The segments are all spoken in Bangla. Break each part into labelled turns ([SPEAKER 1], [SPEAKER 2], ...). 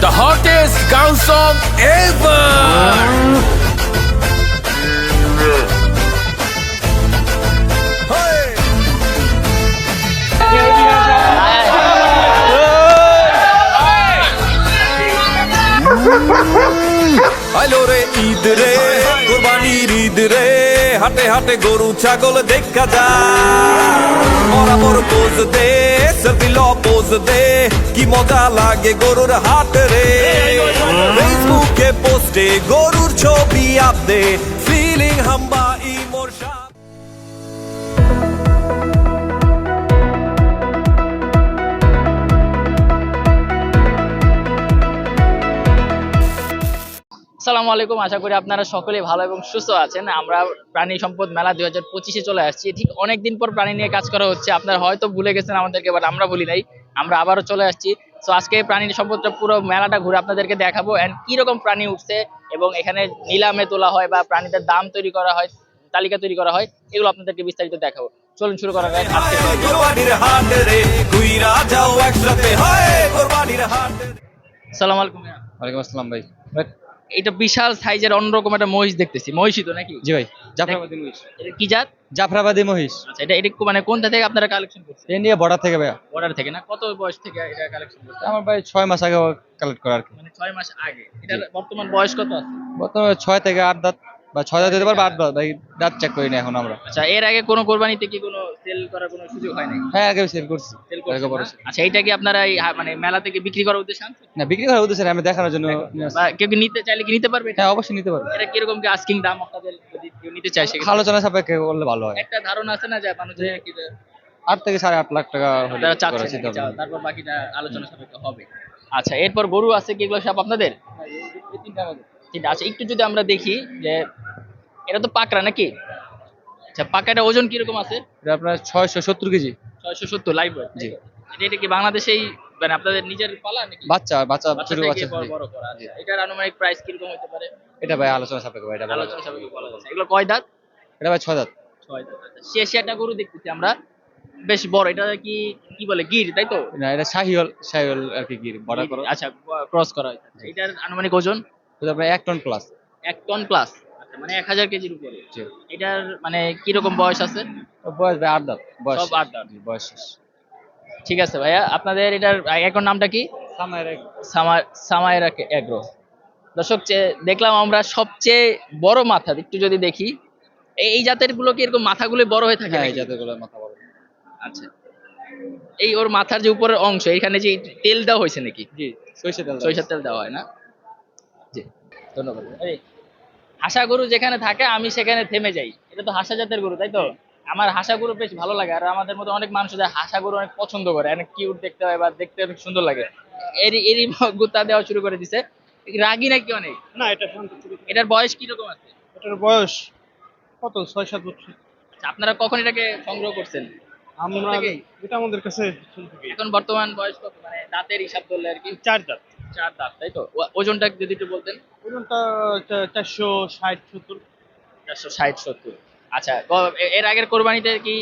[SPEAKER 1] The hottest gun song ever!
[SPEAKER 2] আইলো রে ঈদ রে কোরবানির ঈদ রে হাটে হাটে গরু, ছাগল দেখা যায়। বরাবর পোজ দে পোজ দে কি মজা লাগে গরুর হাট রে। ফেসবুকে পোস্টে গরুর ছবি আপ দে ফিলিং হাম্বা ইমোশন
[SPEAKER 3] আসসালামু আলাইকুম। আশা করি আপনারা সকলেই ভালো এবং সুস্থ আছেন। আমরা প্রাণী সম্পদ মেলা দুই হাজার পঁচিশে চলে আসছি। ঠিক অনেকদিন পর প্রাণী নিয়ে কাজ করা হচ্ছে। আপনারা হয়তো ভুলে গেছেন আমাদেরকে বাট আমরা ভুলি নাই। আমরা আবারও চলে আসছি। তো আজকে প্রাণী সম্পদটা পুরো মেলাটা ঘুরে আপনাদেরকে দেখাবো এন্ড কি রকম প্রাণী উঠছে এবং এখানে নিলামে তোলা হয় বা প্রাণীদের দাম তৈরি করা হয় তালিকা তৈরি করা হয় এগুলো আপনাদেরকে বিস্তারিত দেখাবো। চলুন শুরু করা যাক। আজকে
[SPEAKER 2] কোরবানির হাট রে কুইরা যাও একসাথে। হয় কোরবানির হাট রে।
[SPEAKER 3] সালাম আলাইকুম
[SPEAKER 4] ওয়ালাইকুম আসসালাম ভাই
[SPEAKER 3] এটা বিশাল সাইজের অন্যরকম একটা মহিষ দেখতেছি। মহিষই তো নাকি?
[SPEAKER 4] জি ভাই জাফরাবাদী মহিষ।
[SPEAKER 3] এটা কি জাত?
[SPEAKER 4] জাফরাবাদী মহিষ।
[SPEAKER 3] আচ্ছা এটা এটা মানে কোনটা থেকে আপনারা কালেকশন করছেন?
[SPEAKER 4] নিয়ে বর্ডার থেকে ভাইয়া।
[SPEAKER 3] বর্ডার থেকে না? কত বয়স থেকে এটা কালেকশন করছেন?
[SPEAKER 4] আমার ভাই 6 মাস আগে কালেক্ট করা আর কি।
[SPEAKER 3] মানে 6 মাস আগে। এটা বর্তমান বয়স কত আছে?
[SPEAKER 4] বর্তমানে 6 থেকে 8 দাঁত। বা ছয় দাঁত দিতে পারব আট দাঁত ভাই দাঁত চেক করি না এখন আমরা।
[SPEAKER 3] আচ্ছা এর আগে কোনো কোরবানিতে কি কোনো সেল করার কোনো সুযোগ হয় নাই?
[SPEAKER 4] হ্যাঁ আগে সেল করছি।
[SPEAKER 3] সেল
[SPEAKER 4] বড়
[SPEAKER 3] আচ্ছা এইটা কি আপনারা এই হা- মানে মেলা থেকে বিক্রি করার উদ্দেশ্যে আনছেন?
[SPEAKER 4] না বিক্রি করার উদ্দেশ্যে না, আমি দেখানোর জন্য নিয়ে আসছি।
[SPEAKER 3] বা কেউ কি নিতে চাইলে কি নিতে পারবে এটা?
[SPEAKER 4] হ্যাঁ অবশ্যই নিতে পারব।
[SPEAKER 3] এটা কীরকম কি আস্কিং দাম আপনাদের যদি কেউ নিতে চায় সেক্ষেত্রে?
[SPEAKER 4] আলোচনা সাপেক্ষে করলে ভালো হয়।
[SPEAKER 3] একটা ধারণা আছে না যে মানুষের কি যে
[SPEAKER 4] আট থেকে সাড়ে আট লাখ টাকা হলে
[SPEAKER 3] যারা
[SPEAKER 4] করা
[SPEAKER 3] চাচ্ছে
[SPEAKER 4] চিন্তা ভাবনা।
[SPEAKER 3] চাওয়া, তারপর বাকিটা আলোচনা সাপেক্ষে হবে। আচ্ছা এরপর গরু আছে কি এগুলো সব আপনাদের? ঠিক আছে একটু যদি আমরা দেখি যে এটা তো পাকড়া নাকি? আচ্ছা পাকড়াটা ওজন কীরকম আছে?
[SPEAKER 4] এটা আপনার ছয়শো সত্তর কেজি।
[SPEAKER 3] ছয়শো সত্তর লাইভ জি। এটা কি বাংলাদেশেই মানে আপনাদের নিজের পালা নাকি?
[SPEAKER 4] বাচ্চা বাচ্চা ছোট বাচ্চা
[SPEAKER 3] বড় বড় করা। আছে এটার আনুমানিক প্রাইস কীরকম হতে পারে?
[SPEAKER 4] এটা ভাই আলোচনা সাপেক্ষে ভাই এটা
[SPEAKER 3] আলোচনা সাপেক্ষে বলা যাচ্ছে এগুলো কয় দাঁত?
[SPEAKER 4] এটা ভাই ছয় দাঁত।
[SPEAKER 3] ছয় দাঁত। আচ্ছা শেষে একটা গরু দেখতেছি আমরা। বেশ বড় এটা কি কি বলে গির তাই তো?
[SPEAKER 4] না এটা শাহিওল শাহিওল আর কি গির বড় করো।
[SPEAKER 3] আচ্ছা ক্রস করা। এটার আনুমানিক ওজন?
[SPEAKER 4] আপনার এক টন প্লাস
[SPEAKER 3] এক টন প্লাস মানে এক হাজার কেজির উপরে। এটার মানে কীরকম বয়স আছে?
[SPEAKER 4] বয়স ভাই আট দাঁত। বয়স
[SPEAKER 3] আট দাঁত।
[SPEAKER 4] বয়স
[SPEAKER 3] ঠিক আছে ভাইয়া আপনাদের এটার এখন নামটা কি? সামায়রা এগ্রো। দর্শক দেখলাম আমরা সবচেয়ে বড় মাথা একটু যদি দেখি এই জাতেরগুলো কি এরকম মাথাগুলো বড় হয়ে থাকে
[SPEAKER 4] হ্যাঁ এই জাতেরগুলোর মাথা বড়।
[SPEAKER 3] আচ্ছা। এই ওর মাথার যে উপরের অংশ এখানে যে তেল দেওয়া হয়েছে নাকি?
[SPEAKER 4] জি সরিষা তেল
[SPEAKER 3] সরিষার তেল দেওয়া হয় না? ধন্যবাদ। এই হাসা গরু যেখানে থাকে আমি সেখানে থেমে যাই। এটা তো হাসা জাতের গরু তাই তো? আমার হাসা গরু বেশ ভালো লাগে আর আমাদের মতো অনেক মানুষ আছে হাসা গরু অনেক পছন্দ করে অনেক কিউট দেখতে হয় বা দেখতে অনেক সুন্দর লাগে। এরই এরই গুতা দেওয়া শুরু করে দিছে। রাগি নাকি অনেক?
[SPEAKER 5] না এটা
[SPEAKER 3] এটার বয়স কীরকম আছে?
[SPEAKER 5] এটার বয়স কত? ছয় সাত বছর।
[SPEAKER 3] আচ্ছা, আপনারা কখন এটাকে সংগ্রহ করছেন?
[SPEAKER 5] আমরা এটা আমাদের কাছে
[SPEAKER 3] এখন বর্তমান বয়স কত? মানে দাঁতের হিসাব করলে আর কি।
[SPEAKER 5] চার দাঁত।
[SPEAKER 3] চার দাঁত তাই তো? ওজনটা যদি একটু বলতেন।
[SPEAKER 5] ওজনটা চারশো ষাট সত্তর।
[SPEAKER 3] চারশো ষাট সত্তর। আচ্ছা এর আগের কোরবানিতে কি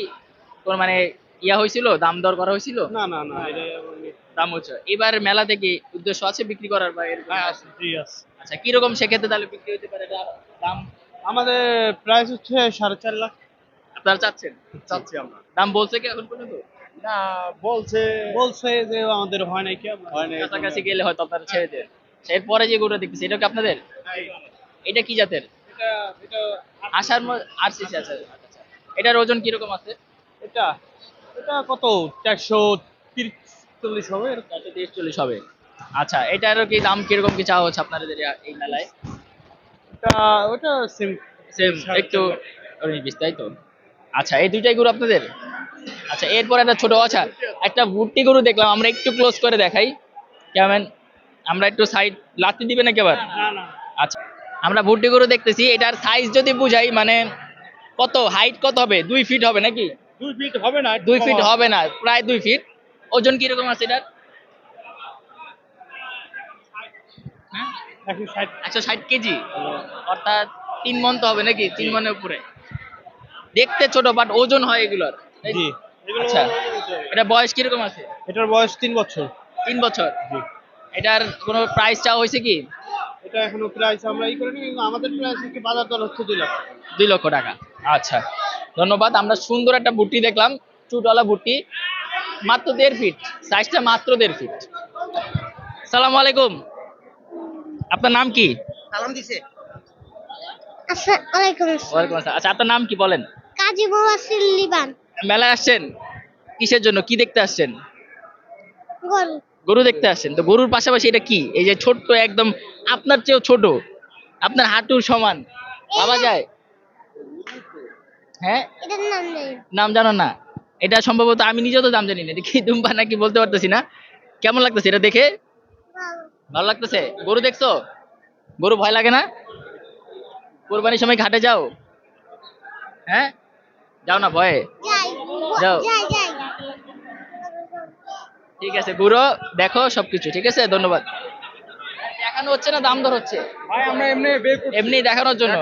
[SPEAKER 3] মানে ইয়া হয়েছিল? দাম দর করা হয়েছিল?
[SPEAKER 5] না না না
[SPEAKER 3] দাম হচ্ছে। এবার মেলাতে কি উদ্দেশ্য আছে বিক্রি করার বা এরকম?
[SPEAKER 5] হ্যাঁ
[SPEAKER 3] আচ্ছা কীরকম সেক্ষেত্রে তাহলে বিক্রি হতে পারে? দাম?
[SPEAKER 5] আমাদের প্রাইস হচ্ছে সাড়ে চার লাখ।
[SPEAKER 3] আপনারা চাচ্ছেন?
[SPEAKER 5] চাচ্ছি আমরা।
[SPEAKER 3] দাম বলছে কি এখন পর্যন্ত?
[SPEAKER 5] না বলছে বলছে যে আমাদের হয় নাই কি হয় নাই।
[SPEAKER 3] কাছাকাছি গেলে হয়তো আপনারা ছেড়ে দেন। এরপরে যে গরুটা দেখতেছি এটা কি আপনাদের? এটা কি জাতের?
[SPEAKER 5] এটা এটা
[SPEAKER 3] আসার আছে। আচ্ছা। এটার ওজন কীরকম আছে?
[SPEAKER 5] এটা এটা কত? চারশো তিরিশ হবে?
[SPEAKER 3] চারশো তিরিশ চল্লিশ হবে। আচ্ছা এটারও কি দাম কীরকম কি চাওয়া হচ্ছে আপনাদের এই- এই মেলায়?
[SPEAKER 5] এটা ওটা সেম
[SPEAKER 3] সেম একটু বিশ তাই তো আচ্ছা এই দুইটাই গরু আপনাদের? আচ্ছা এরপর একটা ছোট আচ্ছা একটা ভুট্টি গরু দেখলাম আমরা একটু ক্লোজ করে দেখাই। কেমন? আমরা একটু সাইড লাত্তি দিবে নাকি আবার? আচ্ছা আমরা ভুট্টি গরু দেখতেছি এটার সাইজ যদি বুঝাই মানে কত? হাইট কত হবে? দুই ফিট হবে নাকি?
[SPEAKER 5] দুই ফিট হবে না
[SPEAKER 3] দুই ফিট
[SPEAKER 5] হবে।
[SPEAKER 3] না প্রায় দুই ফিট ওজন কীরকম আছে এটার?
[SPEAKER 5] একশো ষাট।
[SPEAKER 3] কেজি? অর্থাৎ তিন মন তো হবে নাকি তিন মনের উপরে। দেখতে ছোট বাট ওজন হয় এগুলোর। আচ্ছা এটা বয়স কীরকম আছে?
[SPEAKER 5] এটার বয়স তিন বছর।
[SPEAKER 3] তিন বছর?
[SPEAKER 5] জি।
[SPEAKER 3] এটার কোনো প্রাইস চাওয়া হয়েছে কি?
[SPEAKER 5] এটা এখনও প্রাইস আমরা ই করিনি কিন্তু আমাদের প্রাইস কি বাজার দর হচ্ছে দুই টাকা।
[SPEAKER 3] দুই লক্ষ টাকা। আচ্ছা ধন্যবাদ। আমরা সুন্দর একটা বুটি দেখলাম চুটওয়ালা বুটি। মাত্র দেড় ফিট সাইজটা মাত্র দেড় ফিট সালাম আলাইকুম। আপনার নাম কি? ওয়ালাইকুম আসসালাম। আচ্ছা আপনার নাম কি বলেন?
[SPEAKER 6] কাজী লিবান।
[SPEAKER 3] মেলায় আসছেন? কিসের জন্য? কি দেখতে আসছেন?
[SPEAKER 6] গরু।
[SPEAKER 3] দেখতে আসছেন। তো গরুর পাশাপাশি এটা কি? এই যে ছোট্ট একদম আপনার চেয়েও ছোট আপনার হাঁটুর সমান। ভাবা যায়। হ্যাঁ?
[SPEAKER 6] নাম
[SPEAKER 3] জানো না। এটা সম্ভবত আমি নিজেও তো নাম জানি না। কি দুম্বা নাকি বলতে পারতেছি না। কেমন লাগতেছে এটা দেখে? ভালো লাগতেছে? গরু দেখছ? গরু ভয় লাগে না? কোরবানির সময় ঘাটে যাও। হ্যাঁ? যাও না ভয়ে। যাও। ঠিক আছে গুরু দেখো সবকিছু ঠিক আছে? ধন্যবাদ। দেখানো হচ্ছে না দাম দর হচ্ছে?
[SPEAKER 5] ভাই আমরা এমনি
[SPEAKER 3] এমনি দেখানোর জন্য।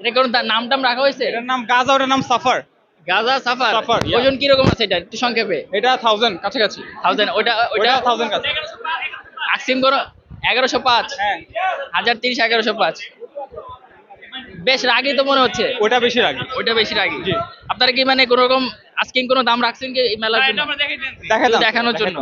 [SPEAKER 3] এটা কোন তার নাম টাম রাখা হয়েছে?
[SPEAKER 5] এটার নাম গাজা ওটার নাম সাফার।
[SPEAKER 3] গাজা সাফার?
[SPEAKER 5] সাফার.
[SPEAKER 3] ওজন কীরকম আছে এটা? একটু সংক্ষেপে।
[SPEAKER 5] এটা থাউজেন্ড কাছাকাছি।
[SPEAKER 3] থাউজেন্ড ওইটা
[SPEAKER 5] ওটা
[SPEAKER 3] ওইটা
[SPEAKER 5] থাউজেন্ড কাছে
[SPEAKER 3] আকসিম করো এগারোশো পাঁচ।
[SPEAKER 5] হ্যাঁ।
[SPEAKER 3] হাজার তিরিশ এগারোশো পাঁচ। বেশ রাগি তো মনে হচ্ছে?
[SPEAKER 5] ওটা বেশি রাখি
[SPEAKER 3] ওটা বেশি রাগি।
[SPEAKER 5] জি।
[SPEAKER 3] আপনারা কি মানে কোন রকম আস্কিং কোনো দাম রাখছেন কি মেলা মেলার জন্য? দেখানোর জন্য।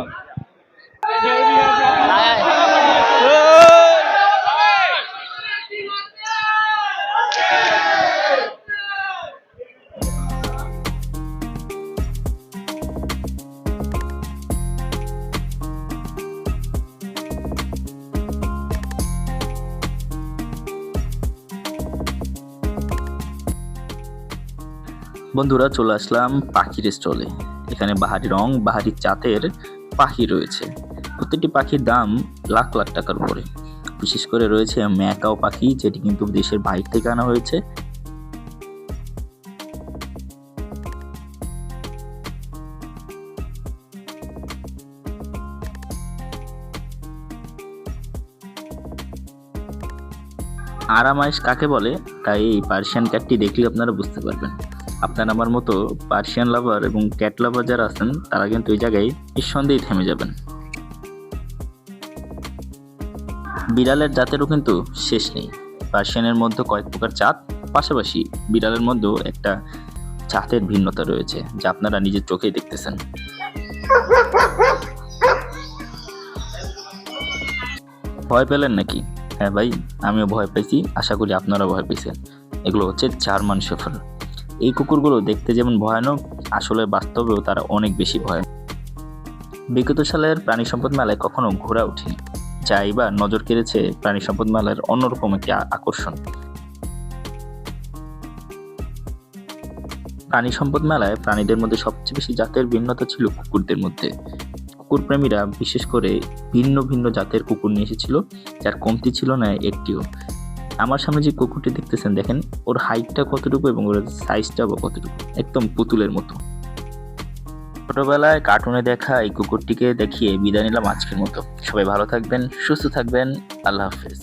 [SPEAKER 7] বন্ধুরা, চলে আসলাম পাখির স্টলে। এখানে বাহারি রং, বাহারি চাতের পাখি রয়েছে। প্রত্যেকটি পাখির দাম লাখ লাখ টাকার উপরে। বিশেষ করে রয়েছে ম্যাকাও পাখি, যেটি কিন্তু দেশের বাইরে থেকে আনা হয়েছে। আরামাইশ কাকে বলে? তাই এই পার্সিয়ান ক্যাটটি দেখলে আপনারা বুঝতে পারবেন। আপনার আমার মতো পার্সিয়ান লাভার এবং ক্যাট লাভার যারা আছেন, তারা কিন্তু এই জায়গায় নিঃসন্দেহে থেমে যাবেন। বিড়ালের জাতেরও কিন্তু শেষ নেই। পার্সিয়ানের মধ্যে কয়েক প্রকার জাত, পাশাপাশি বিড়ালের মধ্যেও একটা জাতের ভিন্নতা রয়েছে, যা আপনারা নিজের চোখেই দেখতেছেন। ভয় পেলেন নাকি? হ্যাঁ ভাই, আমিও ভয় পাইছি আশা করি আপনারা ভয় পেয়েছেন। এগুলো হচ্ছে জার্মান শেফার এই কুকুরগুলো দেখতে যেমন ভয়ানক, আসলে বাস্তবেও তারা অনেক বেশি ভয় বিগত সালের প্রাণী সম্পদ মেলায় কখনো ঘোরা ওঠেনি যা এবার নজর কেড়েছে প্রাণী সম্পদ মেলার অন্যরকম একটি আকর্ষণ। প্রাণী সম্পদ মেলায় প্রাণীদের মধ্যে সবচেয়ে বেশি জাতের ভিন্নতা ছিল কুকুরদের মধ্যে। কুকুর প্রেমীরা বিশেষ করে ভিন্ন ভিন্ন জাতের কুকুর নিয়ে এসেছিল, যার কমতি ছিল না একটিও। আমার সামনে যে কুকুরটি দেখতেছেন, দেখেন, ওর হাইটটা কতটুকু এবং ওর সাইজটা বা কতটুকু? একদম পুতুলের মতো। ছোটবেলায় কার্টুনে দেখা এই কুকুরটিকে দেখিয়ে বিদায় নিলাম আজকের মতো। সবাই ভালো থাকবেন, সুস্থ থাকবেন, আল্লাহ হাফেজ।